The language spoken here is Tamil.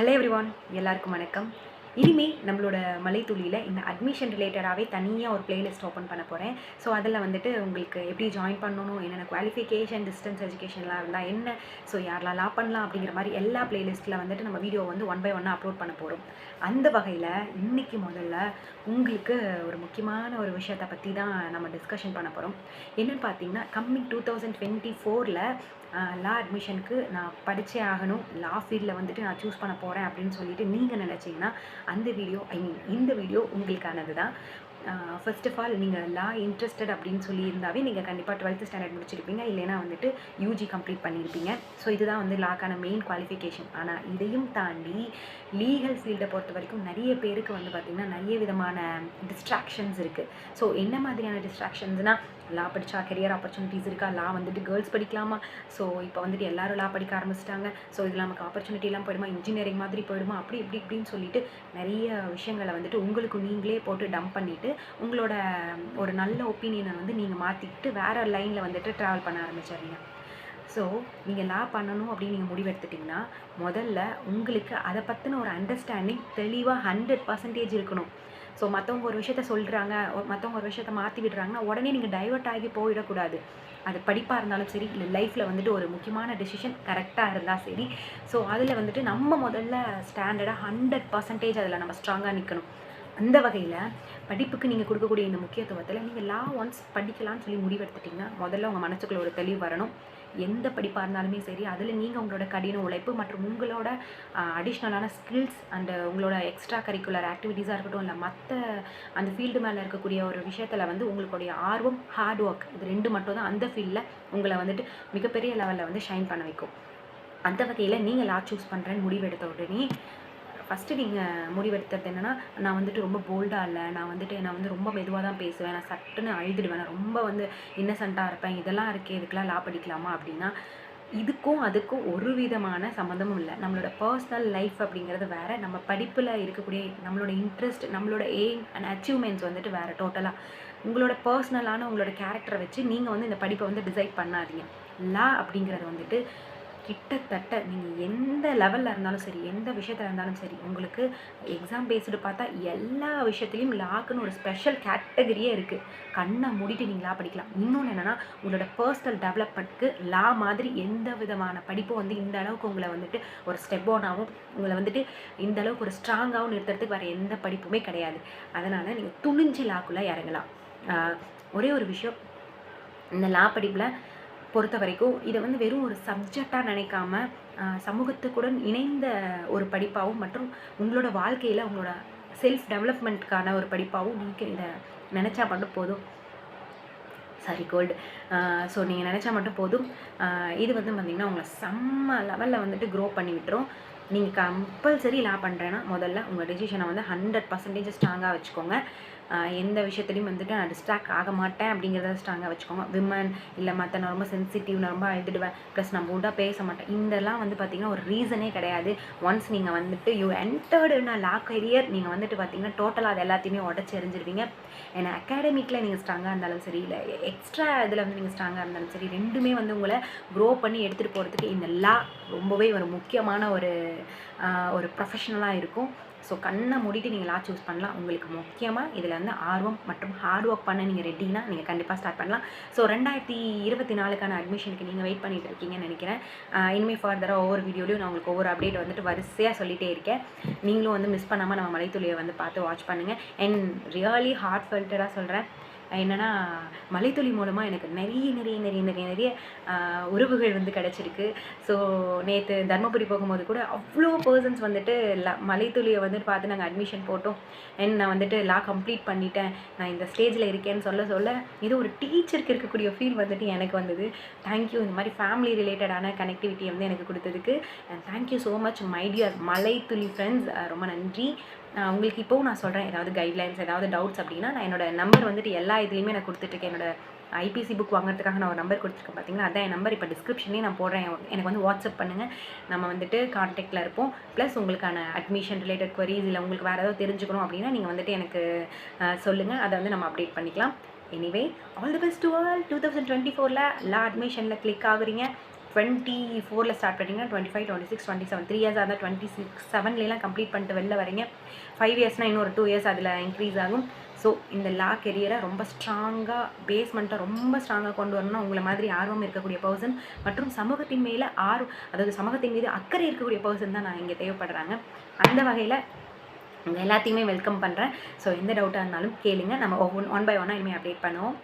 ஹலோ எவ்ரி ஒன் எல்லாருக்கும் வணக்கம். இனிமேல் நம்மளோட மலைத்துளியில் இந்த அட்மிஷன் ரிலேட்டடாகவே தனியாக ஒரு பிளேலிஸ்ட் ஓப்பன் பண்ண போகிறேன் ஸோ அதில் வந்துட்டு உங்களுக்கு எப்படி ஜாயின் பண்ணணும் என்னென்ன குவாலிஃபிகேஷன் டிஸ்டன்ஸ் எஜுகேஷன்லாம் இருந்தால் என்ன? ஸோ யாரெல்லாம் லா பண்ணலாம் அப்படிங்கிற மாதிரி எல்லா பிளேலிஸ்ட்டில் வந்துட்டு நம்ம வீடியோ வந்து ஒன் பை ஒன்னாக அப்லோட் பண்ண போகிறோம் அந்த வகையில் இன்றைக்கி முதல்ல உங்களுக்கு ஒரு முக்கியமான ஒரு விஷயத்தை பற்றி தான் நம்ம டிஸ்கஷன் பண்ண போகிறோம் என்னென்னு பார்த்தீங்கன்னா கம்மிங் டூ தௌசண்ட் டுவெண்ட்டி ஃபோரில் லா அட்மிஷனுக்கு நான் படித்தே ஆகணும். லா ஃபீல்டில் வந்துட்டு நான் சூஸ் பண்ண போகிறேன் அப்படின்னு சொல்லிட்டு நீங்கள் நினச்சிங்கன்னா அந்த வீடியோ ஐ மீன் இந்த வீடியோ உங்களுக்கானது தான் ஃபர்ஸ்ட் ஆஃப் ஆல் நீங்கள் லா இன்ட்ரெஸ்டட் அப்படின்னு சொல்லியிருந்தாவே நீங்கள் கண்டிப்பாக டுவெல்த்து ஸ்டாண்டர்ட் முடிச்சிருப்பீங்க. இல்லைன்னா வந்துட்டு யூஜி கம்ப்ளீட் பண்ணியிருப்பீங்க. ஸோ இதுதான் வந்து லாக்கான மெயின் குவாலிஃபிகேஷன் ஆனால் இதையும் தாண்டி லீகல் ஃபீல்டை பொறுத்த வரைக்கும் நிறைய பேருக்கு வந்து பார்த்திங்கன்னா நிறைய விதமான டிஸ்ட்ராக்ஷன்ஸ் இருக்குது ஸோ என்ன மாதிரியான டிஸ்ட்ராக்ஷன்ஸ்னால் லா படித்தா கெரியர் ஆப்பர்ச்சுனிட்டிஸ் இருக்கா? லா வந்துட்டு கேர்ள்ஸ் படிக்கலாமா? ஸோ இப்போ வந்துட்டு எல்லாரும் லா படிக்க ஆரம்பிச்சிட்டாங்க. ஸோ இதில் நமக்கு ஆப்பர்ச்சுனிட்டிலாம் போயிடுமா? இன்ஜினியரிங் மாதிரி போயிடுமா? அப்படி இப்படி இப்படின்னு சொல்லிட்டு நிறைய விஷயங்களை வந்துட்டு உங்களுக்கு நீங்களே போட்டு டம்ப் பண்ணிவிட்டு உங்களோட ஒரு நல்ல ஒப்பீனியனை வந்து நீங்கள் மாற்றிக்கிட்டு வேறு லைனில் வந்துட்டு ட்ராவல் பண்ண ஆரம்பிச்சிடுறீங்க. ஸோ நீங்கள் லா பண்ணணும் அப்படின்னு நீங்கள் முடிவெடுத்துட்டிங்கன்னா முதல்ல உங்களுக்கு அதை பற்றின ஒரு அண்டர்ஸ்டாண்டிங் தெளிவாக ஹண்ட்ரட் பர்சன்டேஜ் இருக்கணும். ஸோ மற்றவங்க ஒரு விஷயத்த சொல்கிறாங்க மற்றவங்க ஒரு விஷயத்த மாற்றி விடுறாங்கன்னா உடனே நீங்கள் டைவர்ட் ஆகி போயிடக்கூடாது. அது படிப்பாக இருந்தாலும் சரி இல்லை லைஃப்பில் வந்துட்டு ஒரு முக்கியமான டெசிஷன் கரெக்டாக இருந்தால் சரி. ஸோ அதில் வந்துட்டு நம்ம முதல்ல ஸ்டாண்டர்டாக ஹண்ட்ரட் பர்சன்டேஜ் அதில் நம்ம ஸ்ட்ராங்காக நிற்கணும் அந்த வகையில் படிப்புக்கு நீங்கள் கொடுக்கக்கூடிய இந்த முக்கியத்துவத்தில் நீங்கள் லா ஒன்ஸ் படிக்கலாம்னு சொல்லி முடிவெடுத்துட்டிங்கன்னா முதல்ல உங்கள் மனசுக்குள்ள ஒரு தெளிவு வரணும். எந்த படிப்பாக இருந்தாலுமே சரி அதில் நீங்கள் உங்களோட கடின உழைப்பு மற்றும் உங்களோட அடிஷ்னலான ஸ்கில்ஸ் அண்டு உங்களோட எக்ஸ்ட்ரா கரிக்குலர் ஆக்டிவிட்டீஸாக இருக்கட்டும் இல்லை மற்ற அந்த ஃபீல்டு மேலே இருக்கக்கூடிய ஒரு விஷயத்தில் வந்து உங்களுடைய ஆர்வம் ஹார்ட் ஒர்க் இது ரெண்டு மட்டும் தான் அந்த ஃபீல்டில் உங்களை வந்துட்டு மிகப்பெரிய லெவலில் வந்து ஷைன் பண்ண வைக்கும். அந்த வகையில் நீங்கள் லா சூஸ் பண்ணுறேன்னு முடிவெடுத்த உடனே ஃபஸ்ட்டு நீங்கள் முடிவெடுத்தது என்னென்னா நான் வந்துட்டு ரொம்ப போல்டாக இல்லை. நான் வந்துட்டு நான் வந்து ரொம்ப மெதுவாக தான் பேசுவேன். நான் சட்டுன்னு அழுதுடுவேன். நான் ரொம்ப வந்து இன்னசென்ட்டாக இருப்பேன். இதெல்லாம் இருக்கே இதுக்கெலாம் லா படிக்கலாமா அப்படின்னா இதுக்கும் அதுக்கும் ஒரு விதமான சம்மந்தமும் இல்லை. நம்மளோட பர்சனல் லைஃப் அப்படிங்கிறது வேறு. நம்ம படிப்பில் இருக்கக்கூடிய நம்மளோட இன்ட்ரெஸ்ட் நம்மளோட எய்ம் அண்ட் அச்சீவ்மெண்ட்ஸ் வந்துட்டு வேறு டோட்டலாக உங்களோட பர்சனலான உங்களோட கேரக்டரை வச்சு நீங்கள் வந்து இந்த படிப்பை வந்து டிசைட் பண்ணாதீங்க. லா அப்படிங்கிறது வந்துட்டு கிட்டத்தட்ட நீங்கள் எந்த லெவலில் இருந்தாலும் சரி எந்த விஷயத்தில் இருந்தாலும் சரி உங்களுக்கு எக்ஸாம் பேஸ்டு பார்த்தா எல்லா விஷயத்துலையும் லாக்குன்னு ஒரு ஸ்பெஷல் கேட்டகரியே இருக்குது கண்ணை மூடிட்டு நீங்கள் லா படிக்கலாம். இன்னொன்று என்னென்னா உங்களோட பர்சனல் டெவலப்மெண்ட்க்கு லா மாதிரி எந்த விதமான படிப்பும் வந்து இந்த அளவுக்கு உங்களை வந்துட்டு ஒரு ஸ்டெப் ஆனாகவும் உங்களை வந்துட்டு இந்த அளவுக்கு ஒரு ஸ்ட்ராங்காகவும் நிறுத்துறதுக்கு வேறு எந்த படிப்புமே கிடையாது. அதனால் நீங்கள் துணிஞ்சு லாக்குள்ளே இறங்கலாம். ஒரே ஒரு விஷயம் இந்த லா படிப்பில் பொறுத்த வரைக்கும் இதை வந்து வெறும் ஒரு சப்ஜெக்டாக நினைக்காம சமூகத்துக்குடன் இணைந்த ஒரு படிப்பாகவும் மற்றும் உங்களோட வாழ்க்கையில் உங்களோட செல்ஃப் டெவலப்மெண்ட்க்கான ஒரு படிப்பாகவும் நீங்கள் இதை நினச்சா மட்டும் போதும். சாரி கோல்டு ஸோ நீங்கள் நினச்சா மட்டும் போதும். இது வந்து பார்த்திங்கன்னா உங்களை செம்ம லெவலில் வந்துட்டு க்ரோ பண்ணி விட்டுரும். நீங்கள் கம்பல்சரி லா பண்ணுறேன்னா முதல்ல உங்கள் டெசிஷனை வந்து ஹண்ட்ரட் பர்சன்டேஜ் ஸ்ட்ராங்காக வச்சுக்கோங்க. எந்த விஷயத்துலையும் வந்துட்டு நான் டிஸ்ட்ராக்ட் ஆக மாட்டேன் அப்படிங்கிறத ஸ்ட்ராங்காக வச்சுக்கோங்க. விமன் இல்லை மற்ற நான் ரொம்ப சென்சிட்டிவ் நான் ரொம்ப அழுதுடுவேன். ப்ளஸ் நான் போல்டாக பேச மாட்டேன். இதெல்லாம் வந்து பார்த்திங்கன்னா ஒரு ரீசனே கிடையாது. ஒன்ஸ் நீங்கள் வந்துட்டு யூ என்டர்டு நான் லா கரியர் நீங்கள் வந்துட்டு பார்த்தீங்கன்னா டோட்டலாக அது எல்லாத்தையுமே உடச்சி எறிஞ்சிருவீங்க. ஏன்னா அகாடமிக்கில் நீங்கள் ஸ்ட்ராங்காக இருந்தாலும் சரி இல்லை எக்ஸ்ட்ரா இதில் வந்து நீங்கள் ஸ்ட்ராங்காக இருந்தாலும் சரி ரெண்டுமே வந்து உங்களை க்ரோ பண்ணி எடுத்துகிட்டு போகிறதுக்கு இந்த லா ரொம்பவே ஒரு முக்கியமான ஒரு ஒரு ப்ரொஃபஷனலாக இருக்கும். ஸோ கண்ணை மூடிட்டு நீங்கள் லா சூஸ் பண்ணலாம். உங்களுக்கு முக்கியமாக இதில் வந்து ஆர்வம் மற்றும் ஹார்ட் ஒர்க் பண்ண நீங்கள் ரெடினா நீங்கள் கண்டிப்பாக ஸ்டார்ட் பண்ணலாம். ஸோ ரெண்டாயிரத்தி இருபத்தி நாலுக்கான அட்மிஷனுக்கு நீங்கள் வெயிட் பண்ணிட்டு இருக்கீங்கன்னு நினைக்கிறேன். இனிமேல் ஃபர்தராக ஒவ்வொரு வீடியோலையும் நான் உங்களுக்கு ஒவ்வொரு அப்டேட் வந்துட்டு வரிசையாக சொல்லிகிட்டே இருக்கேன். நீங்களும் வந்து மிஸ் பண்ணாமல் நம்ம மலைத்துளியை வந்து பார்த்து வாட்ச் பண்ணுங்கள் அண்ட் ரியலி ஹார்ட் ஃபெல்ட்டடாக சொல்கிறேன் என்னென்னா மலைத்துளி மூலமாக எனக்கு நிறைய நிறைய நிறைய நிறைய நிறைய உறவுகள் வந்து கிடச்சிருக்கு. ஸோ நேற்று தர்மபுரி போகும்போது கூட அவ்வளோ பர்சன்ஸ் வந்துட்டு லா மலைத்துளியை வந்துட்டு பார்த்து நாங்கள் அட்மிஷன் போட்டோம். அண்ட் நான் வந்துட்டு லா கம்ப்ளீட் பண்ணிட்டேன். நான் இந்த ஸ்டேஜில் இருக்கேன்னு சொல்ல சொல்ல இது ஒரு டீச்சருக்கு இருக்கக்கூடிய ஃபீல் வந்துட்டு எனக்கு வந்தது. தேங்க்யூ இந்த மாதிரி ஃபேமிலி ரிலேட்டடான கனெக்டிவிட்டி வந்து எனக்கு கொடுத்ததுக்கு. And thank you so much my dear மலைத்துளி friends ரொம்ப நன்றி. உங்களுக்கு இப்போவும் நான் சொல்கிறேன் ஏதாவது கைட்லைன்ஸ் ஏதாவது டவுட்ஸ் அப்படின்னா நான் என்னோடய நம்பர் வந்துட்டு எல்லா இதுலேயுமே நான் கொடுத்துட்ருக்கேன் என்னோட ஐபிசி புக் வாங்குறதுக்காக நான் ஒரு நம்பர் கொடுத்துருக்கேன் பார்த்தீங்கன்னா அதான் என் நம்பர் இப்போ டிஸ்கிரிப்ஷன்லேயே நான் போடுறேன். எனக்கு வந்து வாட்ஸ்அப் பண்ணுங்கள் நம்ம வந்துட்டு காண்டாக்டில் இருப்போம். ப்ளஸ் உங்களுக்கான அட்மிஷன் ரிலேட்டட் குவரிஸ் இல்லை உங்களுக்கு வேறு ஏதாவது தெரிஞ்சுக்கணும் அப்படின்னா நீங்கள் வந்துட்டு எனக்கு சொல்லுங்கள் அதை வந்து நம்ம அப்டேட் பண்ணிக்கலாம். Anyway all the best to all two thousand twenty ஃபோரில் எல்லா அட்மிஷனில் கிளிக் ஆகுறீங்க. டுவெண்ட்டி ஃபோரில் ஸ்டார்ட் பண்ணிங்கன்னா twenty five twenty six twenty seven three years இருந்தால் டுவெண்ட்டி சிக்ஸ் செவன்லாம் கம்ப்ளீட் பண்ணிட்டு வெளில வரீங்க. ஃபைவ் இயர்ஸ்னால் இன்னொரு டூ இயர்ஸ் அதில் இன்க்ரீஸ் ஆகும். ஸோ இந்த லா கெரியரை ரொம்ப ஸ்ட்ராங்காக பேஸ்மெண்ட்டை ரொம்ப ஸ்ட்ராங்காக கொண்டு வரணும்னா உங்களை மாதிரி ஆர்வம் இருக்கக்கூடிய பர்சன் மற்றும் சமூகத்தின் மேலே ஆர்வம் அதாவது சமூகத்தின் மீது அக்கறை இருக்கக்கூடிய பர்சன் தான் நான் இங்கே தேவைப்படுறாங்க. அந்த வகையில் உங்கள் எல்லாத்தையுமே வெல்கம் பண்ணுறேன் ஸோ எந்த டவுட்டாக இருந்தாலும் கேளுங்க. நம்ம ஒவ்வொன் ஒன் பை ஒன்னாக இனிமேல் அப்டேட் பண்ணுவோம்.